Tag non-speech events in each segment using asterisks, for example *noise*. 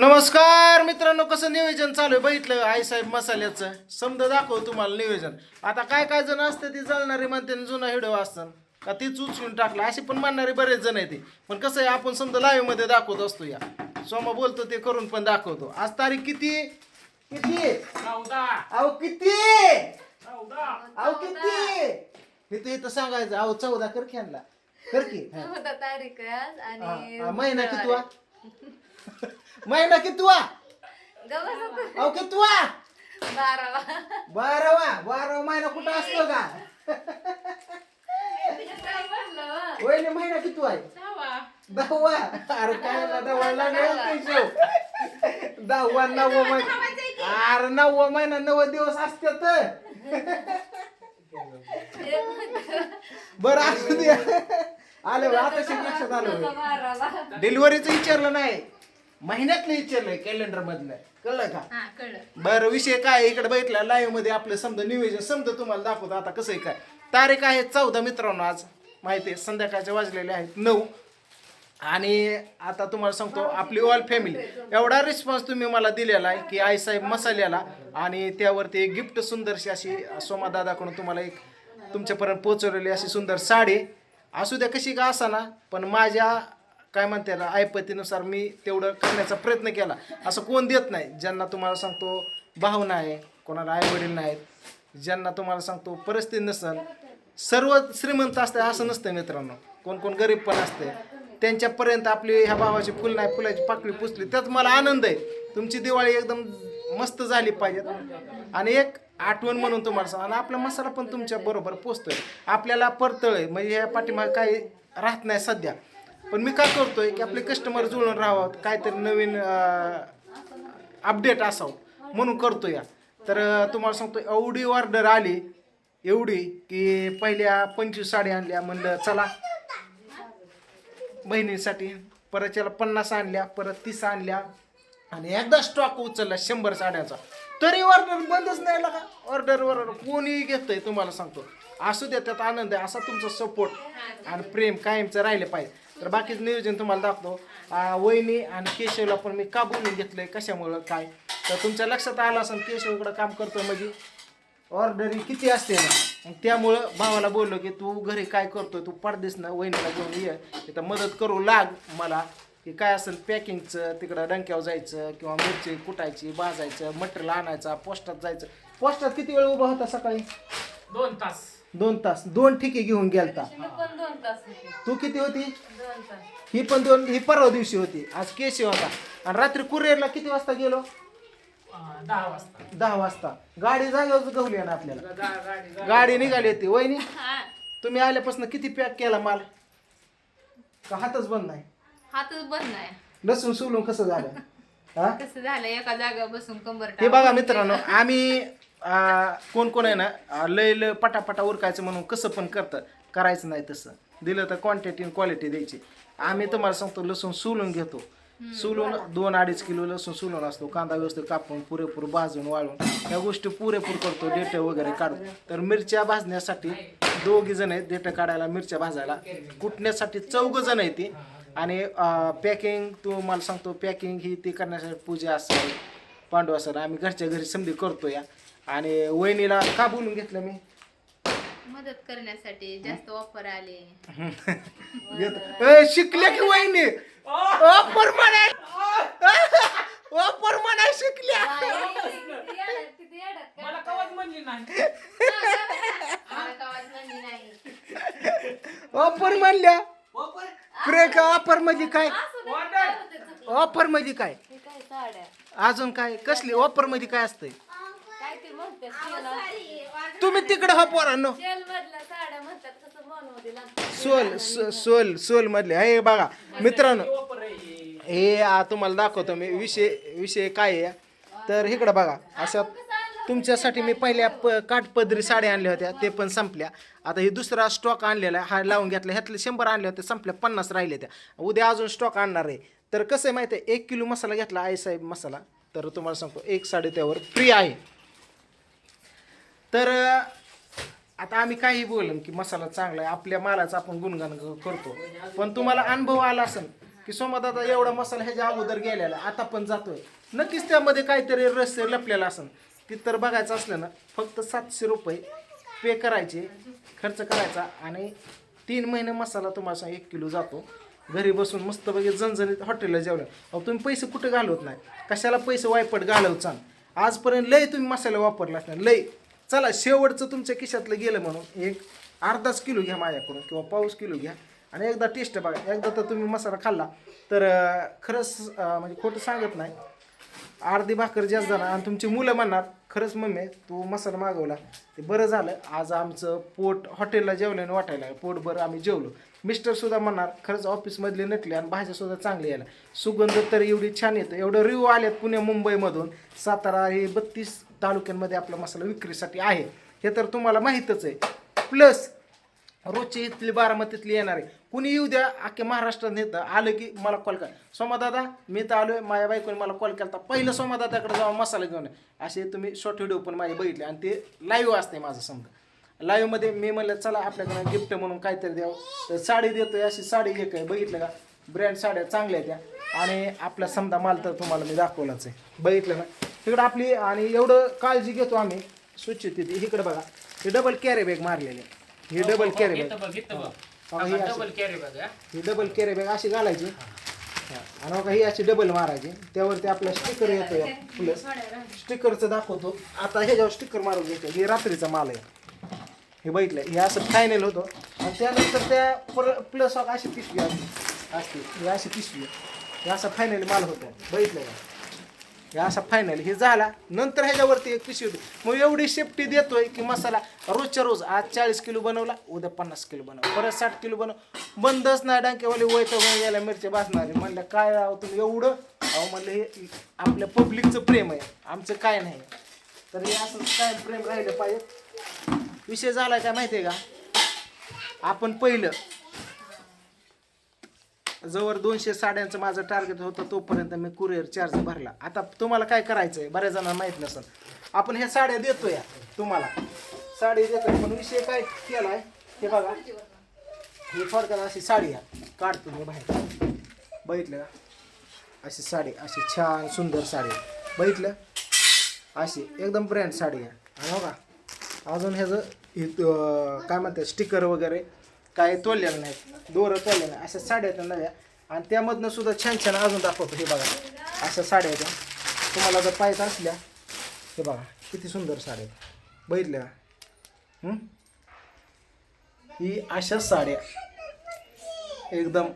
नमस्कार मित्रांनो कसं नियोजन चालू आहे? बघितलं आईसाहेब मसाल्याचं. समजा दाखव तुम्हाला नियोजन. आता काय काय जण असते ती जळणारी म्हणते आणि जुना हिडो असतं का तीच उचलून टाकलं? असे पण म्हणणारे बरेच जण आहे ते. पण कसं आहे आपण समजा लाईव्हमध्ये दाखवत असतो या. सोमा बोलतो ते करून पण दाखवतो. आज तारीख किती किती अहो किती अहो किती इथं इथं सांगायचं. अहो चौदा कर खेळला कर की. चौदा तारीख आहे आज आणि महिना कितवा महिना कितवा? गवस अहो कितवा? बारावा. बारावा. बारावा महिना कुठं असतो का? वहिनी महिना किती आहे? दहावा. अरे काय दहावा लागेल दहावा नववा महिना अरे नववा महिना नव्वद दिवस असतात बरं असू दे. आले बा, आता शिक लक्षात आलं. होय. बारावा डिलिव्हरीचं विचारलं नाही. महिन्यातलं विचारलंय कॅलेंडर मधलं. कळलं का? हा कळलं. बरं विषय काय इकडे बघितला लाईव्हमध्ये आपलं समजा नियोजन समजा तुम्हाला दाखवतो आता कसं आहे काय. तारीख आहे चौदा मित्रांनो आज. माहिती आहे संध्याकाळचे वाजलेले आहेत नऊ. आणि आता तुम्हाला सांगतो आपली ऑल फॅमिली एवढा रिस्पॉन्स तुम्ही मला दिलेला आहे की आईसाहेब मसाल्याला आणि त्यावरती एक गिफ्ट सुंदरशी अशी सोमा दादाकडून तुम्हाला एक तुमच्यापर्यंत पोहोचवलेली अशी सुंदर साडी. असू द्या कशी का असा ना पण माझ्या काय म्हणते ना ऐपतीनुसार मी तेवढं करण्याचा प्रयत्न केला. असं कोण देत नाही. ज्यांना तुम्हाला सांगतो भावना आहे कोणाला आई वडील नाहीत ज्यांना तुम्हाला सांगतो परिस्थिती नसेल सर्व श्रीमंत असते असं नसतं मित्रांनो. कोण कोण गरीब पण असते त्यांच्यापर्यंत आपली ह्या भावाची फुल नाही फुलाची पाकळी पुसली त्यात मला आनंद आहे. तुमची दिवाळी एकदम मस्त झाली पाहिजे. आणि एक आठवण म्हणून तुम्हाला सांग आणि आपला मसाला पण तुमच्या बरोबर पोचतोय. आपल्याला परतळ आहे म्हणजे ह्या पाठीमागे काही राहत नाही सध्या. पण मी काय करतोय की आपले कस्टमर जुळून राहावं काहीतरी नवीन अपडेट असावं म्हणून करतो या. तर तुम्हाला सांगतो एवढी ऑर्डर आली एवढी की पहिल्या पंचवीस साडी आणल्या म्हणलं चला बहिणीसाठी परत याला पन्नास आणल्या परत तीस आणल्या आणि एकदा स्टॉक उचलला शंभर साड्याचा. तरी ऑर्डर बंदच नाही का? ऑर्डर वर कोणी घेतोय तुम्हाला सांगतो. असू द्या त्यात आनंद आहे असा तुमचा सपोर्ट आणि प्रेम कायमचं राहिलं पाहिजे. तर बाकीचं नियोजन तुम्हाला दाखवतो. वहिनी आणि केशवला पण मी का बोलून घेतलंय कशामुळं काय? तर तुमच्या लक्षात आलं असेल केशवकडं काम करतो म्हणजे ऑर्डरी किती असते ना? त्यामुळं भावाला बोललो की तू घरी काय करतोय? तू पडदेस ना वहिनीला घेऊन ये. तिथं मदत करू लाग मला. की काय असेल पॅकिंगचं तिकडं डंक्यावर जायचं किंवा मिरची कुटायची भाजायचं मटेरियल आणायचा पोस्टात जायचं. पोस्टात किती वेळ उभा होता सकाळी? दोन तास. दोन तास. दोन ठिके घेऊन गेलता. पण दोन तास होते. तू किती होती? दोन तास. ही पण दोन ही परवा दिवशी होती. आज केशी होता आणि रात्री कुरिअरला किती वाजता गेलो? अं, दहा वाजता. दहा वाजता. गाडी जागेवर गवली ना आपल्याला. गा- गाडी निघाली होती. वहिनी हा. तुम्ही आल्यापासून किती पॅक केला माल? का हातच बंद नाही? हातच बंद नाही. लसूण सोलून कसं झालं? *laughs* हा? कसं झालं? एका जागा बसून कंबर हे टाकून बघा मित्रांनो आम्ही आ, कोण कोण आहे ना आ, लय लय पटापटा उरकायचं म्हणून कसं पण करतं करायचं नाही तसं. दिलं तर क्वांटिटी आणि क्वालिटी द्यायची. आम्ही तुम्हाला सांगतो लसूण सोलून घेतो. सोलून दोन अडीच किलो लसूण सोलून असतो कांदा व्यवस्थित कापून पुरेपूर भाजून वाळून या गोष्टी पुरेपूर करतो डेट वगैरे काढून. तर मिरच्या भाजण्यासाठी दोघी जण आहेत डेट काढायला मिरच्या भाजायला. कुटण्यासाठी चौघ जण आहेत ती. आणि पॅकिंग तू मला सांगतो पॅकिंग ही ती करण्यासाठी पूजा असेल पांडू सर आम्ही घरच्या घरी समधी करतो या. आणि वहिनीला का बोलून घेतलं मी? मदत करण्यासाठी जास्त ऑफर आले. ए, शिकल्या की वहिनी? ऑफर म्हणाय ऑफर म्हणाय शिकल्या. मला कवच म्हणली नाही. ऑफर म्हणल्या. प्रेका ऑफर म्हणजे काय? ऑफर म्हणजे काय? काय साड्या? अजून काय? कसली ऑफर म्हणजे काय असतंय? तुम्ही तिकडे हा पोरांनो. सोल सो- सोल सोल मधले हे बघा मित्रांनो ही. हे आ, तुम्हाला दाखवतो मी. विषय विषय काय आहे? तर इकडं बघा अशा तुमच्यासाठी मी पहिल्या प काठपदरी साड्या आणल्या होत्या ते पण संपल्या. आता ही दुसरा स्टॉक आणलेला आहे. हा लावून घेतला. ह्यातले शंभर आणले होते संपल्या पन्नास राहिले त्या. उद्या अजून स्टॉक आणणार आहे. तर कसं आहे माहिती आहे? एक किलो मसाला घेतला आई साहेब मसाला. तर तुम्हाला सांगतो एक साडी त्यावर फ्री आहे. तर आता आम्ही काही बोलून की मसाला चांगला आहे आपल्या मालाचं आपण गुणगान करतो. पण तुम्हाला अनुभव आला असेल की सोमादादा एवढा मसाला ह्याच्या अगोदर गेलेला आता पण जातोय. नक्कीच त्यामध्ये काहीतरी रस्ते लपलेलं असेल. ती तर बघायचं असलं ना फक्त सातशे रुपये पे करायचे खर्च करायचा आणि तीन महिने मसाला तुम्हाला एक किलो जातो. घरी बसून मस्तपैकी जणजणीत हॉटेलला जेवलं. अहो तुम्ही पैसे कुठे घालवत नाही? कशाला पैसे वायपट घालवचाल आजपर्यंत लय तुम्ही मसाला वापरला असणार लय. चला शेवटचं तुमच्या खिशातलं गेलं म्हणून एक अर्धाच किलो घ्या माझ्याकडून किंवा पाऊस किलो घ्या. आणि एकदा टेस्ट बघा. एकदा तर तुम्ही मसाला खाल्ला तर खरंच म्हणजे खोटं सांगत नाही. अर्धी भाकर जास्त जाणार आणि तुमची मुलं म्हणणार खरंच मम्मी तू मसाला मागवला. ते बरं झालं. आज आमचं पोट हॉटेलला जेवल्याने वाटायला पोट बरं आम्ही जेवलो. मिस्टरसुद्धा म्हणणार खरंच ऑफिसमधले नटले आणि भाज्यासुद्धा चांगली यायला. सुगंध तर एवढी छान येतं. एवढं रिव्ह्यू आल्यात पुणे मुंबईमधून. सातारा हे बत्तीस तालुक्यांमध्ये आपला मसाला विक्रीसाठी आहे. हे तर तुम्हाला माहीतच आहे. प्लस रोजची इथली बारामतीतली येणार. आहे कुणी येऊ द्या अख्ख्या महाराष्ट्रात नेतं. आलं की मला कॉल करा. सोमादादा मी तर आलो आहे माझ्या बायकोने मला कॉल केला पहिलं सोमादादाकडे जाऊन मसाला घेऊन असे तुम्ही शॉर्ट व्हिडिओ पण माझे बघितले आणि ते लाईव्ह असते माझं समजा. लाईव्हमध्ये मी म्हणलं चला आपल्याकडे गिफ्ट म्हणून काहीतरी द्यावं. तर साडी देतोय अशी साडी एक आहे बघितलं का? ब्रँड साड्या चांगल्या आहेत त्या. आणि आपला समजा माल तर तुम्हाला मी दाखवलाच आहे. बघितलं ना? तिकडं आपली आणि एवढं काळजी घेतो आम्ही. स्वच्छतेची इकडे बघा. हे डबल कॅरी बॅग मारलेले. हे डबल कॅरी बॅग ही. डबल कॅरी बघ डबल कॅरी बॅग अशी घालायची. हा. आणि बघा ही अशी डबल मारायची. त्यावरती आपला स्टिकर येतो प्लस स्टिकरचं दाखवतो. आता ह्याच्यावर स्टिकर मारून घ्यायचं हे रात्रीचा माल आहे. हे बघितलं? हे असं फायनल होतं. आणि त्यानंतर त्या पर प्लस अशी पिशवी असते. असते. ही अशी पिशवी हे असं फायनल माल होतं. बघितलं का? हे असा फायनल हे झाला. नंतर ह्याच्यावरती एक पिशवी मग एवढी सेफ्टी देतोय की मसाला रोजच्या रोज आज चाळीस किलो बनवला उद्या पन्नास किलो बनव परत साठ किलो बनव बंदच नाही डांकेवाले वैत याला मिरच्या भाजणारे. म्हणलं काय राव तुम्ही एवढं? अहो म्हणलं हे आपल्या पब्लिकचं प्रेम आहे. आमचं काय नाही. तर हे असं काय प्रेम राहिलं पाहिजे. विषय झाला काय माहिती आहे का? आपण पहिलं जवळ दोनशे साड्यांचं माझं टार्गेट होतं तोपर्यंत मी कुरिअर चार्ज भरला. आता तुम्हाला काय करायचं आहे बऱ्याच जणांना माहीत नसेल. आपण ह्या साड्या देतोय तुम्हाला. साडी देतोय पण विषय काय केला आहे हे बघा. ही फरकात अशी साडी आहे काढतो मी बाहेर. बघितलं का? अशी साडी अशी छान सुंदर साडी. बघितलं? अशी एकदम ब्रँड साडी आहे बघा अजून ह्याचं हे काय म्हणतात स्टिकर वगैरे. काय तोडलेलं नाहीत दोरं तोडले नाही. अशा साड्या आहेत नव्या. आणि त्यामधनं सुद्धा छान छान अजून दाखवतो हे बघा. अशा साड्या आहेत. तुम्हाला जर पाहिजे असल्या हे बघा किती सुंदर साड्या आहेत. बघितल्या? ही? अशा साड्या. एकदम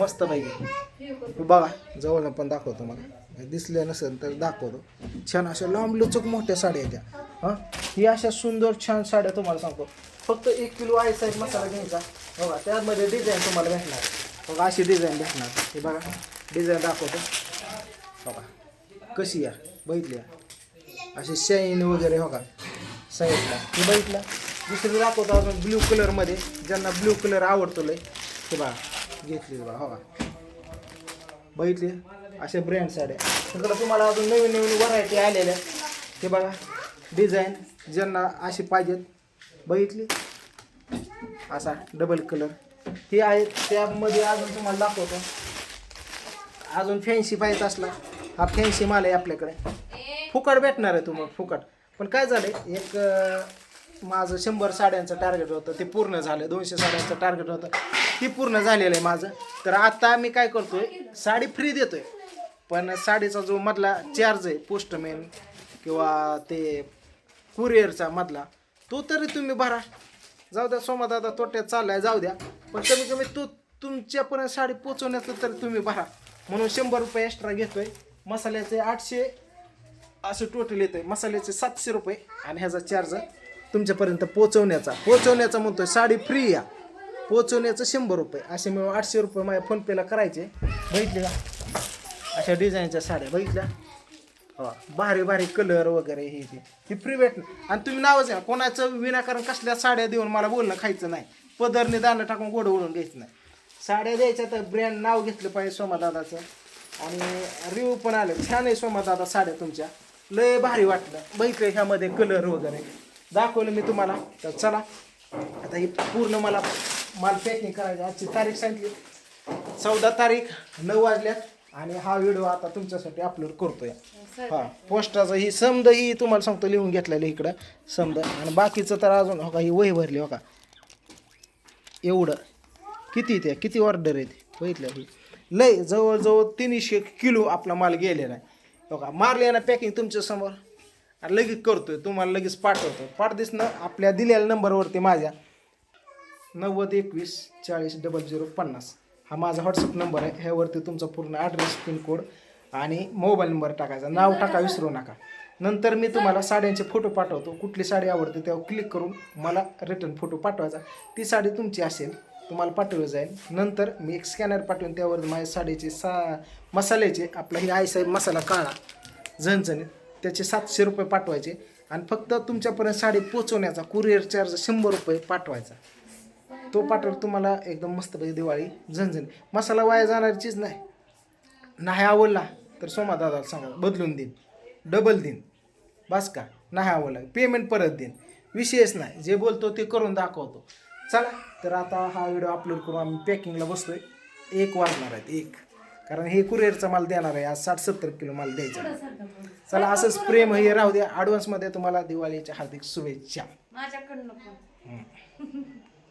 मस्त पाहिजे बघा जवळ पण दाखवतो मला दिसले नसेल तर दाखवतो. छान अशा लांब लचक मोठ्या साड्या आहेत त्या. हां? ही अशा सुंदर छान साड्या तुम्हाला सांगतो. फक्त एक किलो आहे साईज मसाला घ्यायचा. बघा त्यामध्ये डिझाईन तुम्हाला भेटणार. बघा अशी डिझाईन भेटणार. हे बघा डिझाईन दाखवतो. बघा कशी या बघितली या. अशी शाईन वगैरे हो का? साईडला हे बघितला? दुसरी दाखवतो अजून ब्ल्यू कलरमध्ये ज्यांना ब्ल्यू कलर आवडतो लय. हे बघा घेतली बघा हो का? बघितली असे ब्रँड साड्या. तिकडं तुम्हाला अजून नवीन नवीन व्हरायटी आलेल्या हे बघा डिझाईन ज्यांना अशी पाहिजेत बघितली? असा डबल कलर हे आहे त्यामध्ये अजून तुम्हाला दाखवतो. अजून फॅन्सी पाहिजे असला हा फॅन्सी माल आहे आपल्याकडे. फुकट भेटणार आहे तुम्हाला फुकट. पण काय झालं एक माझं शंभर साड्यांचं टार्गेट होतं ते पूर्ण झालं. दोनशे साड्यांचं टार्गेट होतं. ती पूर्ण झालेलं आहे माझं. तर आता मी काय करतो आहे साडी फ्री देतो आहे पण साडीचा जो मधला चार्ज आहे पोस्टमॅन किंवा ते कुरिअरचा मधला तो तरी तुम्ही भरा. जाऊ द्या सोमादादा तोट्यात चाललाय जाऊ द्या. पण कमी कमी तो तुमच्यापर्यंत साडी पोचवण्याचं तरी तुम्ही भरा. म्हणून शंभर रुपये एक्स्ट्रा घेतोय. मसाल्याचे आठशे असं टोटल येतं आहे मसाल्याचे सातशे रुपये आणि ह्याचा चार्ज तुमच्यापर्यंत पोचवण्याचा. पोचवण्याचा म्हणतोय साडी फ्री या. पोचवण्याचं शंभर रुपये. असे मिळून आठशे रुपये माझ्या फोनपेला करायचे. बघितले का? अशा डिझाईनच्या साड्या बघितल्या? भारी भारी कलर वगैरे हे ते ही फ्री भेट आणि तुम्ही नावच घ्या कोणाचं विनाकारण कसल्या साड्या देऊन मला बोलणं खायचं नाही. पदरने दाणं टाकून गोड ओढून घ्यायचं नाही. साड्या द्यायच्या तर ब्रँड नाव घेतलं पाहिजे सोमादादाचं. आणि रिव्ह पण आले. छान आहे सोमादादा साड्या तुमच्या. लय भारी वाटलं. बघितलं ह्यामध्ये कलर वगैरे. दाखवलं मी तुम्हाला. तर चला. आता ही पूर्ण मला माल पॅकिंग करायची आजची तारीख सांगितली. चौदा तारीख नऊ वाजल्यात. आणि हा व्हिडिओ आता तुमच्यासाठी अपलोड करतोय. हा पोस्टाचं ही समद ही तुम्हाला सांगतो लिहून घेतलेलं इकडं समद. आणि बाकीचं तर अजून हो का ही वही भरली हो का? एवढं. किती त्या किती ऑर्डर आहेत बघितलं ही. लय जवळजवळ तीनशे किलो आपला माल गेलेला आहे. हो का? मारले ना पॅकिंग तुमच्यासमोर? आणि लगेच करतोय तुम्हाला लगेच पाठवतो पाठदिसनं आपल्या दिलेल्या नंबरवरती माझ्या. नव्वद एकवीस चाळीस डबल झिरो पन्नास. हा माझा व्हॉट्सअप नंबर आहे. ह्यावरती तुमचा पूर्ण ॲड्रेस पिनकोड आणि मोबाईल नंबर टाकायचा. नाव टाका विसरू नका. नंतर मी तुम्हाला साड्यांचे फोटो पाठवतो. कुठली साडी आवडते त्यावर क्लिक करून मला रिटर्न फोटो पाठवायचा. ती साडी तुमची असेल तुम्हाला पाठवलं जाईल. नंतर मी एक स्कॅनर पाठवून त्यावर माझ्या साडीचे सा मसाल्याचे आपला ही आईसाहेब मसाला काळा झणझणीत. त्याचे सातशे रुपये पाठवायचे. आणि फक्त तुमच्यापर्यंत साडी पोचवण्याचा कुरिअर चार्ज शंभर रुपये पाठवायचा. तो पाठवला तुम्हाला एकदम मस्तपैकी दिवाळी झणझणी मसाला वाया जाणारी चीज नाही. नाही आवडला तर सोमा दादाला सांगा बदलून देईन. डबल देईन. बस का? नाही आवडला. पेमेंट परत देईन. विषयच नाही. जे बोलतो ते करून दाखवतो. चला तर आता हा व्हिडिओ अपलोड करून आम्ही पॅकिंगला बसतोय एक वाजणार आहेत एक. कारण हे कुरिअरचा माल देणार आहे. आज साठ सत्तर किलो माल द्यायचा आहे. चला असंच प्रेम हे राहू द्या. ॲडव्हान्समध्ये तुम्हाला दिवाळीच्या हार्दिक शुभेच्छा. माझ्याकडनं